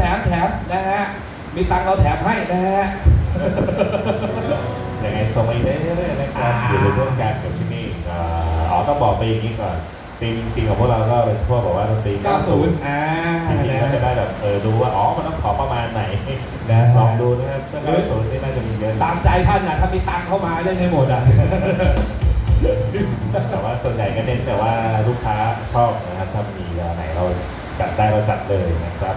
แถมแถมนะฮะ มีตังค์เราแถมให้นะฮะยังไงส่งมาอีกได้เรื่อยๆนะครับอ่าอยู่ในร่วมกันกับที่นี่อ่าอ๋อต้องบอกไปอย่างนี้ก่อนธีมจริงๆของพวกเราก็เป็นพวกแบบว่าดนตรี90อ่าทีนี้นะก็ฮะจะได้แบบเออดูว่าอ๋อมันต้องขอประมาณไหนนะฮะลองดูนะครับถ้า90นี่น่าจะมีเยอะตามใจท่านนะถ้ามีตังค์เข้ามาเล่นให้หมดอะแต่ว่าส่วนใหญ่ก็เน้นแต่ว่าลูกค้าชอบนะครับถ้ามีเวลาไหนเราจัดได้เราจัดเลยนะครับ